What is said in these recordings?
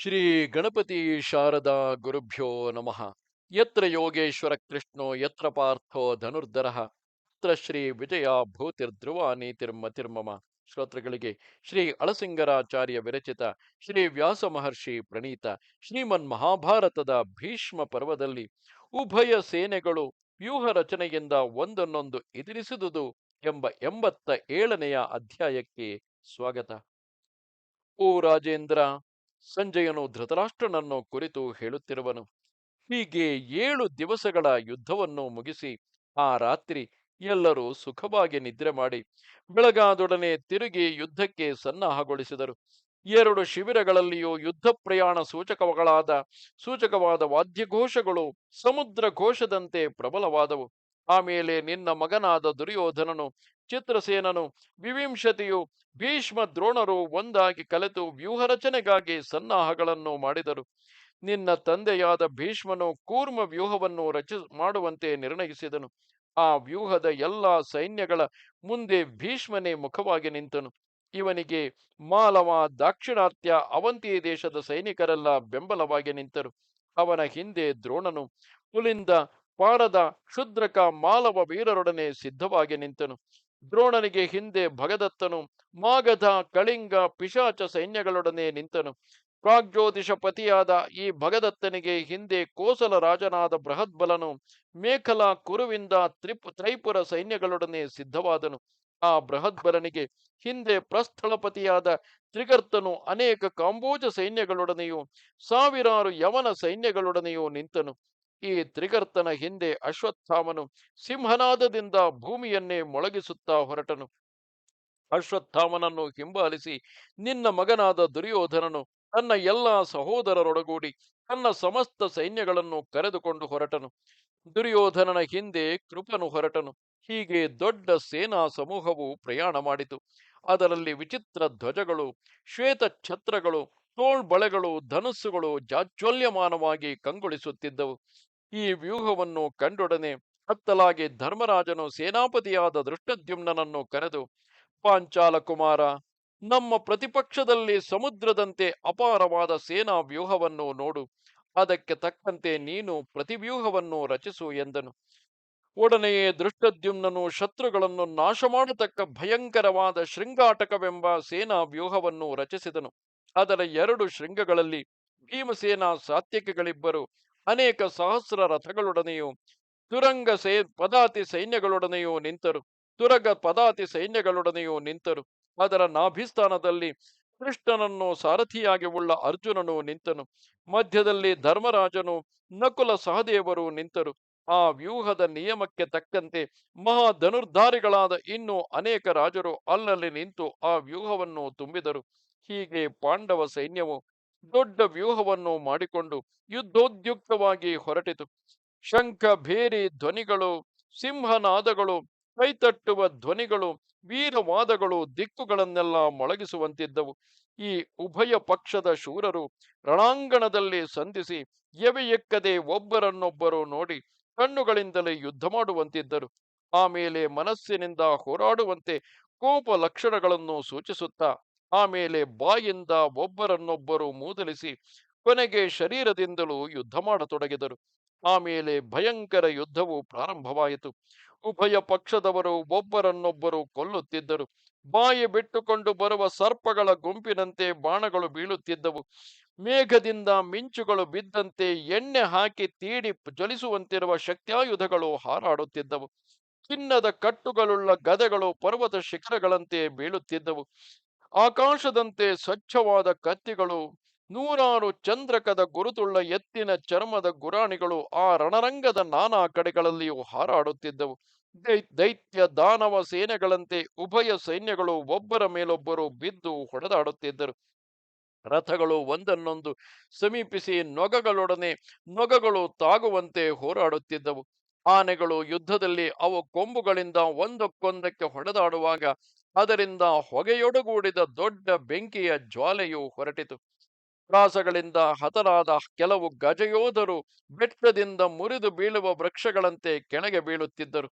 ಶ್ರೀ ಗಣಪತಿ ಶಾರದಾ ಗುರುಭ್ಯೋ ನಮಃ. ಯತ್ರ ಯೋಗೇಶ್ವರ ಕೃಷ್ಣೋ, ಯತ್ರ ಪಾರ್ಥೋ ಧನುರ್ಧರ, ಯತ್ರ ಶ್ರೀ ವಿಜಯ ಭೂತಿರ್ಧ್ರುವ ನೀತಿರ್ಮತಿರ್ಮಮ ಶ್ರೋತೃಗಳಿಗೆ ಶ್ರೀ ಅಳಸಿಂಗರಾಚಾರ್ಯ ವಿರಚಿತ ಶ್ರೀ ವ್ಯಾಸ ಮಹರ್ಷಿ ಪ್ರಣೀತ ಶ್ರೀಮನ್ ಮಹಾಭಾರತದ ಭೀಷ್ಮ ಪರ್ವದಲ್ಲಿ ಉಭಯ ಸೇನೆಗಳು ವ್ಯೂಹ ರಚನೆಯಿಂದ ಒಂದನ್ನೊಂದು ಎದುರಿಸಿದುದು ಎಂಬ ಎಂಬತ್ತ ಏಳನೆಯ ಅಧ್ಯಾಯಕ್ಕೆ ಸ್ವಾಗತ. ಓ ರಾಜೇಂದ್ರ ಸಂಜಯನು ಧೃತರಾಷ್ಟ್ರನನ್ನು ಕುರಿತು ಹೇಳುತ್ತಿರುವನು. ಹೀಗೆ ಏಳು ದಿವಸಗಳ ಯುದ್ಧವನ್ನು ಮುಗಿಸಿ ಆ ರಾತ್ರಿ ಎಲ್ಲರೂ ಸುಖವಾಗಿ ನಿದ್ರೆ ಮಾಡಿ ಬೆಳಗಾದೊಡನೆ ತಿರುಗಿ ಯುದ್ಧಕ್ಕೆ ಸನ್ನಾಹಗೊಳಿಸಿದರು. ಎರಡು ಶಿಬಿರಗಳಲ್ಲಿಯೂ ಯುದ್ಧ ಪ್ರಯಾಣ ಸೂಚಕಗಳಾದ ಸೂಚಕವಾದ ವಾದ್ಯಘೋಷಗಳು ಸಮುದ್ರ ಘೋಷದಂತೆ ಪ್ರಬಲವಾದವು. ಆಮೇಲೆ ನಿನ್ನ ಮಗನಾದ ದುರ್ಯೋಧನನು, ಚಿತ್ರಸೇನನು, ವಿವಿಂಶತಿಯು, ಭೀಷ್ಮ ದ್ರೋಣರು ಒಂದಾಗಿ ಕಲೆತು ವ್ಯೂಹರಚನೆಗಾಗಿ ಸನ್ನಾಹಗಳನ್ನು ಮಾಡಿದರು. ನಿನ್ನ ತಂದೆಯಾದ ಭೀಷ್ಮನು ಕೂರ್ಮ ವ್ಯೂಹವನ್ನು ರಚ ಮಾಡುವಂತೆ ನಿರ್ಣಯಿಸಿದನು. ಆ ವ್ಯೂಹದ ಎಲ್ಲ ಸೈನ್ಯಗಳ ಮುಂದೆ ಭೀಷ್ಮನೇ ಮುಖವಾಗಿ ನಿಂತನು. ಇವನಿಗೆ ಮಾಲವ, ದಾಕ್ಷಿಣಾತ್ಯ, ಅವಂತಿ ದೇಶದ ಸೈನಿಕರೆಲ್ಲ ಬೆಂಬಲವಾಗಿ ನಿಂತರು. ಅವನ ಹಿಂದೆ ದ್ರೋಣನು ಪುಲಿಂದ ಪಾರದ ಕ್ಷುದ್ರಕ ಮಾಲವ ವೀರರೊಡನೆ ಸಿದ್ಧವಾಗಿ ನಿಂತನು. ದ್ರೋಣನಿಗೆ ಹಿಂದೆ ಭಗದತ್ತನು. ಮಾಗಧ, ಕಳಿಂಗ, ಪಿಶಾಚ ಸೈನ್ಯಗಳೊಡನೆ ನಿಂತನು. ಪ್ರಾಗ್ಜ್ಯೋತಿಷ ಪತಿಯಾದ ಈ ಭಗದತ್ತನಿಗೆ ಹಿಂದೆ ಕೋಸಲ ರಾಜನಾದ ಬೃಹದ್ಬಲನು, ಮೇಖಲ ಕುರುವಿಂದ ತ್ರಿಪ್, ತ್ರೈಪುರ ಸೈನ್ಯಗಳೊಡನೆ ಸಿದ್ಧವಾದನು. ಆ ಬೃಹದ್ಬಲನಿಗೆ ಹಿಂದೆ ಪ್ರಸ್ಥಳಪತಿಯಾದ ತ್ರಿಗರ್ತನು ಅನೇಕ ಕಾಂಬೋಜ ಸೈನ್ಯಗಳೊಡನೆಯೂ, ಸಾವಿರಾರು ಯವನ ಸೈನ್ಯಗಳೊಡನೆಯೂ ನಿಂತನು. ಈ ತ್ರಿಗರ್ತನ ಹಿಂದೆ ಅಶ್ವತ್ಥಾಮನು ಸಿಂಹನಾದದಿಂದ ಭೂಮಿಯನ್ನೇ ಮೊಳಗಿಸುತ್ತಾ ಹೊರಟನು. ಅಶ್ವತ್ಥಾಮನನ್ನು ಹಿಂಬಾಲಿಸಿ, ನಿನ್ನ ಮಗನಾದ ದುರ್ಯೋಧನನು ತನ್ನ ಎಲ್ಲ ಸಹೋದರರೊಡಗೂಡಿ ತನ್ನ ಸಮಸ್ತ ಸೈನ್ಯಗಳನ್ನು ಕರೆದುಕೊಂಡು ಹೊರಟನು. ದುರ್ಯೋಧನನ ಹಿಂದೆ ಕೃಪನು ಹೊರಟನು. ಹೀಗೆ ದೊಡ್ಡ ಸೇನಾ ಸಮೂಹವು ಪ್ರಯಾಣ ಮಾಡಿತು. ಅದರಲ್ಲಿ ವಿಚಿತ್ರ ಧ್ವಜಗಳು, ಶ್ವೇತ ಛತ್ರಗಳು, ತೋಳ್ಬಳೆಗಳು, ಧನುಸ್ಸುಗಳು ಜಾಜ್ವಲ್ಯಮಾನವಾಗಿ ಕಂಗೊಳಿಸುತ್ತಿದ್ದವು. ಈ ವ್ಯೂಹವನ್ನು ಕಂಡೊಡನೆ ಹತ್ತಲಾಗಿ ಧರ್ಮರಾಜನು ಸೇನಾಪತಿಯಾದ ದೃಷ್ಟದ್ಯುಮ್ನನನ್ನು ಕರೆದು ಪಾಂಚಾಲ ಕುಮಾರ ನಮ್ಮ ಪ್ರತಿಪಕ್ಷದಲ್ಲಿ ಸಮುದ್ರದಂತೆ ಅಪಾರವಾದ ಸೇನಾ ವ್ಯೂಹವನ್ನು ನೋಡು. ಅದಕ್ಕೆ ತಕ್ಕಂತೆ ನೀನು ಪ್ರತಿವ್ಯೂಹವನ್ನು ರಚಿಸು ಎಂದನು. ಒಡನೆಯೇ ದೃಷ್ಟದ್ಯುಮ್ನನು ಶತ್ರುಗಳನ್ನು ನಾಶ ಮಾಡತಕ್ಕ ಭಯಂಕರವಾದ ಶೃಂಗಾಟಕವೆಂಬ ಸೇನಾ ವ್ಯೂಹವನ್ನು ರಚಿಸಿದನು. ಅದರ ಎರಡು ಶೃಂಗಗಳಲ್ಲಿ ಭೀಮಸೇನಾ ಸಾತ್ಯಕಿಗಳಿಬ್ಬರು ಅನೇಕ ಸಹಸ್ರ ರಥಗಳೊಡನೆಯೂ ತುರಂಗ ಸೇ, ಪದಾತಿ ಸೈನ್ಯಗಳೊಡನೆಯೂ ನಿಂತರು. ತುರಂಗ ಪದಾತಿ ಸೈನ್ಯಗಳೊಡನೆಯೂ ನಿಂತರು. ಅದರ ನಾಭಿಸ್ಥಾನದಲ್ಲಿ ಕೃಷ್ಣನನ್ನು ಸಾರಥಿಯಾಗಿ ಉಳ್ಳ ಅರ್ಜುನನು ನಿಂತನು. ಮಧ್ಯದಲ್ಲಿ ಧರ್ಮರಾಜನು ನಕುಲ ಸಹದೇವರು ನಿಂತರು. ಆ ವ್ಯೂಹದ ನಿಯಮಕ್ಕೆ ತಕ್ಕಂತೆ ಮಹಾ ಧನುರ್ಧಾರಿಗಳಾದ ಇನ್ನೂ ಅನೇಕ ರಾಜರು ಅಲ್ಲಲ್ಲಿ ನಿಂತು ಆ ವ್ಯೂಹವನ್ನು ತುಂಬಿದರು. ಹೀಗೆ ಪಾಂಡವ ಸೈನ್ಯವು ದೊಡ್ಡ ವ್ಯೂಹವನ್ನು ಮಾಡಿಕೊಂಡು ಯುದ್ಧೋದ್ಯುಕ್ತವಾಗಿ ಹೊರಟಿತು. ಶಂಖ ಭೇರಿ ಧ್ವನಿಗಳು, ಸಿಂಹನಾದಗಳು, ಕೈತಟ್ಟುವ ಧ್ವನಿಗಳು, ವೀರವಾದಗಳು ದಿಕ್ಕುಗಳನ್ನೆಲ್ಲ ಮೊಳಗಿಸುವಂತಿದ್ದವು. ಈ ಉಭಯ ಪಕ್ಷದ ಶೂರರು ರಣಾಂಗಣದಲ್ಲಿ ಸಂಧಿಸಿ ಎವೆಯೆಕ್ಕದೆ ಒಬ್ಬರನ್ನೊಬ್ಬರು ನೋಡಿ ಕಣ್ಣುಗಳಿಂದಲೇ ಯುದ್ಧ ಮಾಡುವಂತಿದ್ದರು. ಆಮೇಲೆ ಮನಸ್ಸಿನಿಂದ ಹೋರಾಡುವಂತೆ ಕೋಪ ಲಕ್ಷಣಗಳನ್ನು ಸೂಚಿಸುತ್ತಾ ಆಮೇಲೆ ಬಾಯಿಂದ ಒಬ್ಬರನ್ನೊಬ್ಬರು ಮೂದಲಿಸಿ ಕೊನೆಗೆ ಶರೀರದಿಂದಲೂ ಯುದ್ಧ ಮಾಡತೊಡಗಿದರು. ಆಮೇಲೆ ಭಯಂಕರ ಯುದ್ಧವು ಪ್ರಾರಂಭವಾಯಿತು. ಉಭಯ ಪಕ್ಷದವರು ಒಬ್ಬರನ್ನೊಬ್ಬರು ಕೊಲ್ಲುತ್ತಿದ್ದರು. ಬಾಯಿ ಬಿಟ್ಟುಕೊಂಡು ಬರುವ ಸರ್ಪಗಳ ಗುಂಪಿನಂತೆ ಬಾಣಗಳು ಬೀಳುತ್ತಿದ್ದವು. ಮೇಘದಿಂದ ಮಿಂಚುಗಳು ಬಿದ್ದಂತೆ ಎಣ್ಣೆ ಹಾಕಿ ತೀಡಿ ಜ್ವಲಿಸುವಂತಿರುವ ಶಕ್ತ್ಯಾಯುಧಗಳು ಹಾರಾಡುತ್ತಿದ್ದವು. ಚಿನ್ನದ ಕಟ್ಟುಗಳುಳ್ಳ ಗದೆಗಳು ಪರ್ವತ ಶಿಖರಗಳಂತೆ ಬೀಳುತ್ತಿದ್ದವು. ಆಕಾಶದಂತೆ ಸ್ವಚ್ಛವಾದ ಕತ್ತಿಗಳು, ನೂರಾರು ಚಂದ್ರಕದ ಗುರುತುಳ್ಳ ಎತ್ತಿನ ಚರ್ಮದ ಗುರಾಣಿಗಳು ಆ ರಣರಂಗದ ನಾನಾ ಕಡೆಗಳಲ್ಲಿಯೂ ಹಾರಾಡುತ್ತಿದ್ದವು. ದೈತ್ಯ ದಾನವ ಸೇನೆಗಳಂತೆ ಉಭಯ ಸೈನ್ಯಗಳು ಒಬ್ಬರ ಮೇಲೊಬ್ಬರು ಬಿದ್ದು ಹೊಡೆದಾಡುತ್ತಿದ್ದರು. ರಥಗಳು ಒಂದನ್ನೊಂದು ಸಮೀಪಿಸಿ ನೊಗಗಳೊಡನೆ ನೊಗಗಳು ತಾಗುವಂತೆ ಹೋರಾಡುತ್ತಿದ್ದವು. ಆನೆಗಳು ಯುದ್ಧದಲ್ಲಿ ಅವು ಕೊಂಬುಗಳಿಂದ ಒಂದಕ್ಕೊಂದಕ್ಕೆ ಹೊಡೆದಾಡುವಾಗ ಅದರಿಂದ ಹೊಗೆಯೊಡಗೂಡಿದ ದೊಡ್ಡ ಬೆಂಕಿಯ ಜ್ವಾಲೆಯು ಹೊರಟಿತು. ಪ್ರಾಸಗಳಿಂದ ಹತರಾದ ಕೆಲವು ಗಜಯೋಧರು ಬೆಟ್ಟದಿಂದ ಮುರಿದು ಬೀಳುವ ವೃಕ್ಷಗಳಂತೆ ಕೆಣಗೆ ಬೀಳುತ್ತಿದ್ದರು.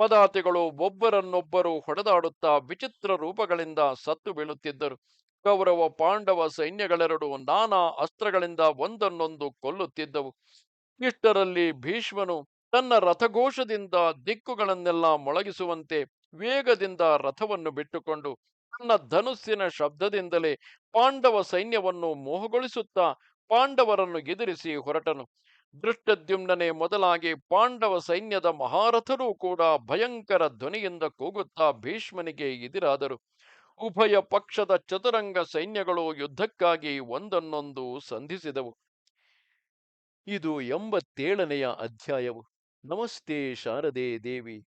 ಪದಾತಿಗಳು ಒಬ್ಬರನ್ನೊಬ್ಬರು ಹೊಡೆದಾಡುತ್ತಾ ವಿಚಿತ್ರ ರೂಪಗಳಿಂದ ಸತ್ತು ಬೀಳುತ್ತಿದ್ದರು. ಕೌರವ, ಪಾಂಡವ ಸೈನ್ಯಗಳೆರಡು ನಾನಾ ಅಸ್ತ್ರಗಳಿಂದ ಒಂದನ್ನೊಂದು ಕೊಲ್ಲುತ್ತಿದ್ದವು. ಇಷ್ಟರಲ್ಲಿ ಭೀಷ್ಮನು ತನ್ನ ರಥಘೋಷದಿಂದ ದಿಕ್ಕುಗಳನ್ನೆಲ್ಲ ಮೊಳಗಿಸುವಂತೆ ವೇಗದಿಂದ ರಥವನ್ನು ಬಿಟ್ಟುಕೊಂಡು ತನ್ನ ಧನುಸ್ಸಿನ ಶಬ್ದದಿಂದಲೇ ಪಾಂಡವ ಸೈನ್ಯವನ್ನು ಮೋಹಗೊಳಿಸುತ್ತಾ ಪಾಂಡವರನ್ನು ಎದುರಿಸಿ ಹೊರಟನು. ದೃಷ್ಟದ್ಯುಮ್ನನೆ ಮೊದಲಾಗಿ ಪಾಂಡವ ಸೈನ್ಯದ ಮಹಾರಥರೂ ಕೂಡ ಭಯಂಕರ ಧ್ವನಿಯಿಂದ ಕೂಗುತ್ತಾ ಭೀಷ್ಮನಿಗೆ ಎದುರಾದರು. ಉಭಯ ಪಕ್ಷದ ಚತುರಂಗ ಸೈನ್ಯಗಳು ಯುದ್ಧಕ್ಕಾಗಿ ಒಂದನ್ನೊಂದು ಸಂಧಿಸಿದವು. ಇದು ಎಂಬತ್ತೇಳನೆಯ ಅಧ್ಯಾಯವು. ನಮಸ್ತೆ ಶಾರದೆ ದೇವಿ.